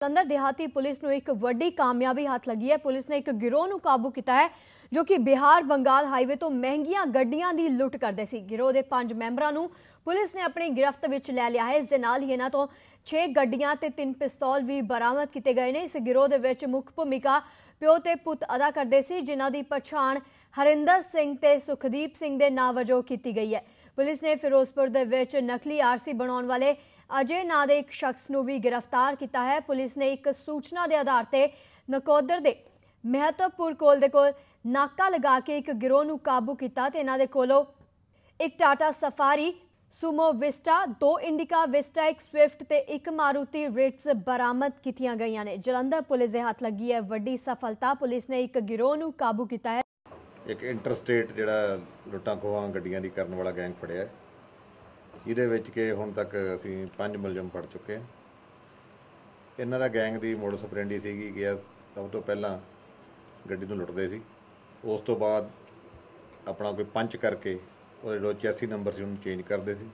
ਜਲੰਧਰ ਦਿਹਾਤੀ ਪੁਲਿਸ ਨੂੰ ਇੱਕ ਵੱਡੀ ਕਾਮਯਾਬੀ ਹੱਥ ਲੱਗੀ ਹੈ। ਪੁਲਿਸ ਨੇ ਇੱਕ ਗਿਰੋਹ ਨੂੰ ਕਾਬੂ ਕੀਤਾ ਹੈ, ਜੋ ਕਿ ਬਿਹਾਰ ਬੰਗਾਲ ਹਾਈਵੇ ਤੋਂ ਮਹਿੰਗੀਆਂ ਗੱਡੀਆਂ ਦੀ ਲੁੱਟ ਕਰਦੇ ਸੀ। ਗਿਰੋਹ ਦੇ ਪੰਜ ਮੈਂਬਰਾਂ ਨੂੰ ਪੁਲਿਸ ਨੇ ਆਪਣੀ ਗ੍ਰਿਫ਼ਤ ਵਿੱਚ ਲੈ ਲਿਆ ਹੈ। ਇਸ ਦੇ ਨਾਲ ਹੀ ਇਹਨਾਂ ਤੋਂ 6 ਗੱਡੀਆਂ ਤੇ 3 ਪਿਸਤੌਲ ਵੀ ਬਰਾਮਦ ਕੀਤੇ ਗਏ ਨੇ। ਇਸ ਗਿਰੋਹ ਦੇ ਵਿੱਚ ਮੁੱਖ ਭੂਮਿਕਾ ਪਿਓ ਤੇ ਪੁੱਤ ਅਦਾ ਕਰਦੇ ਸੀ, ਜਿਨ੍ਹਾਂ ਦੀ ਪਛਾਣ ਹਰਿੰਦਰ ਸਿੰਘ ਤੇ ਸੁਖਦੀਪ ਸਿੰਘ ਦੇ ਨਾਂ ਵਜੋਂ ਕੀਤੀ ਗਈ ਹੈ। ਪੁਲਿਸ ਨੇ ਫਿਰੋਜ਼ਪੁਰ ਦੇ ਵਿੱਚ ਨਕਲੀ ਆਰਸੀ ਬਣਾਉਣ ਵਾਲੇ ਅਜੇ ਨਾਂ ਦੇ ਇੱਕ ਸ਼ਖਸ ਨੂੰ ਵੀ ਗ੍ਰਿਫਤਾਰ ਕੀਤਾ ਹੈ। ਪੁਲਿਸ ਨੇ ਇੱਕ ਸੂਚਨਾ ਦੇ ਆਧਾਰ ਤੇ ਨਕੋਦਰ ਦੇ ਮਹਤਵਪੁਰ ਕੋਲ ਦੇ ਕੋਲ ਨਾਕਾ ਲਗਾ ਕੇ ਇੱਕ ਗਿਰੋਹ ਨੂੰ ਕਾਬੂ ਕੀਤਾ ਤੇ ਇਹਨਾਂ ਦੇ ਕੋਲੋਂ ਇੱਕ ਟਾਟਾ ਸਫਾਰੀ, ਸੁਮੋ ਵਿਸਟਾ, ਦੋ ਇੰਡੀਕਾ ਵਿਸਟਾ, ਇੱਕ ਸਵਿਫਟ ਤੇ ਇੱਕ ਮਾਰੂਤੀ ਰਿਟਸ ਬਰਾਮਦ ਕੀਤੀਆਂ ਗਈਆਂ ਨੇ। ਜਲੰਧਰ ਪੁਲਿਸ ਦੇ ਹੱਥ ਲੱਗੀ ਹੈ ਵੱਡੀ ਸਫਲਤਾ। ਪੁਲਿਸ ਨੇ ਇੱਕ ਗਿਰੋਹ ਨੂੰ ਕਾਬੂ ਕੀਤਾ ਹੈ। ਇੱਕ ਇੰਟਰਸਟੇਟ ਜਿਹੜਾ ਲੁੱਟਾਂ ਖੋਹਾਂ ਗੱਡੀਆਂ ਦੀ ਕਰਨ ਵਾਲਾ ਗੈਂਗ ਫੜਿਆ ਹੈ। ਇਹਦੇ ਵਿੱਚ ਕਿ ਹੁਣ ਤੱਕ ਅਸੀਂ ਪੰਜ ਮੁਲਜ਼ਮ ਫੜ ਚੁੱਕੇ ਹਾਂ। ਇਹਨਾਂ ਦਾ ਗੈਂਗ ਦੀ ਮੋਡਸ ਆਪਰੈਂਡੀ ਸੀਗੀ ਕਿ ਸਭ ਤੋਂ ਪਹਿਲਾਂ ਗੱਡੀ ਨੂੰ ਲੁੱਟਦੇ ਸੀ। ਉਸ ਤੋਂ ਬਾਅਦ ਆਪਣਾ ਕੋਈ ਪੰਚ ਕਰਕੇ ਉਹਦੇ ਜੋ ਚੈਸੀ ਨੰਬਰ ਸੀ, ਉਹਨੂੰ ਚੇਂਜ ਕਰਦੇ ਸੀ।